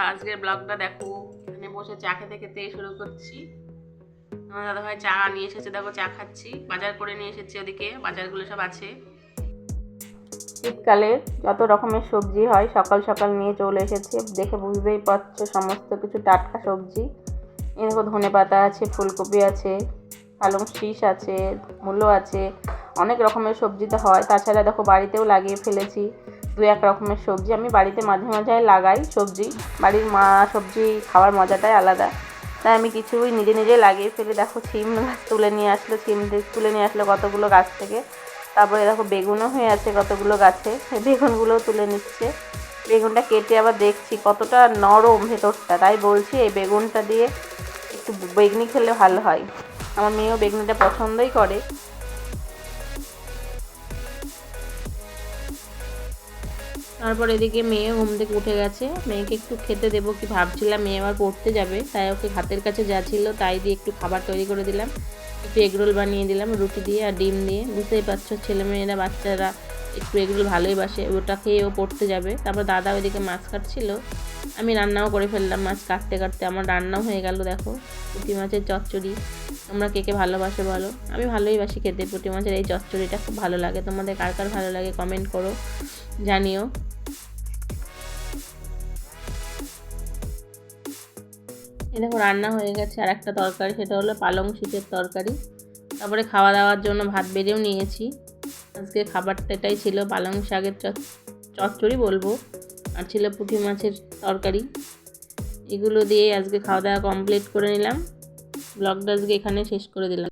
আজকের ব্লগটা দেখো। এখানে বসে চা খেতে খেতে শুরু করছি। আমার দাদাভাই চা নিয়ে এসেছে, দেখো চা খাচ্ছি। বাজার করে নিয়ে এসেছি ওদিকে, বাজারগুলো সব আছে। শীতকালে যত রকমের সবজি হয়, সকাল সকাল নিয়ে চলে এসেছে। দেখে বুঝতেই পারছ সমস্ত কিছু টাটকা সবজি। এই দেখো ধনে পাতা আছে, ফুলকপি আছে, পালং শীষ আছে, মূলো আছে। অনেক রকমের সবজি তো হয়। তাছাড়া দেখো বাড়িতেও লাগিয়ে ফেলেছি। দু এক রকমের সবজি। আমি বাড়িতে মাঝে মাঝে লাগাই সবজি। বাড়ির মা সবজি খাওয়ার মজাটাই আলাদা। তাই আমি কিছুই নিজে নিজে লাগিয়ে ফেলে। দেখো সিম গাছ তুলে নিয়ে আসলো দিয়ে তুলে নিয়ে আসলো কতগুলো গাছ থেকে। তারপরে দেখো বেগুনও হয়ে আছে কতগুলো গাছে। বেগুনগুলোও তুলে নিচ্ছে। বেগুনটা কেটে আবার দেখছি কতটা নরম ভেতরটা। তাই বলছি এই বেগুনটা দিয়ে একটু বেগনি খেলে ভালো হয়। আমার মেয়েও বেগনিটা পছন্দই করে। তারপর এদিকে মেয়ে ঘুম থেকে উঠে গেছে। মেয়েকে একটু খেতে দেবো কি ভাবছিলাম, মেয়ে আবার পড়তে যাবে, তাই ওকে হাতের কাছে যা ছিল তাই দিয়ে একটু খাবার তৈরি করে দিলাম। একটু এগরোল বানিয়ে দিলাম, রুটি দিয়ে আর ডিম দিয়ে। বুঝতেই পারছ ছেলেমেয়েরা বাচ্চারা একটু এগরোল ভালোই বাসে, ওটা খেয়ে ও পড়তে যাবে। তারপর দাদা ওইদিকে মাছ কাটছিল, আমি রান্নাও করে ফেললাম মাছ কাটতে কাটতে। আমার রান্নাও হয়ে গেল, দেখো, পুঁটি মাছের চচ্চড়ি। তোমরা কে কে ভালোবাসো বলো। আমি ভালোই বাসি খেতে, পুঁটি মাছের এই চচ্চড়িটা খুব ভালো লাগে। তোমাদের কার কার ভালো লাগে কমেন্ট করো, জানিও। এই দেখো রান্না হয়ে গেছে, আর একটা তরকারি, সেটা হলো পালং শীতের তরকারি। তারপরে খাওয়া দাওয়ার জন্য ভাত বেড়েও নিয়েছি। আজকে খাবারটা এটাই ছিল, পালং শাকের চচ- চচ্চড়ি বলব, আর ছিল পুঁটি মাছের তরকারি। এগুলো দিয়ে আজকে খাওয়া দাওয়া কমপ্লিট করে নিলাম। ব্লগটা আজকে এখানে শেষ করে দিলাম।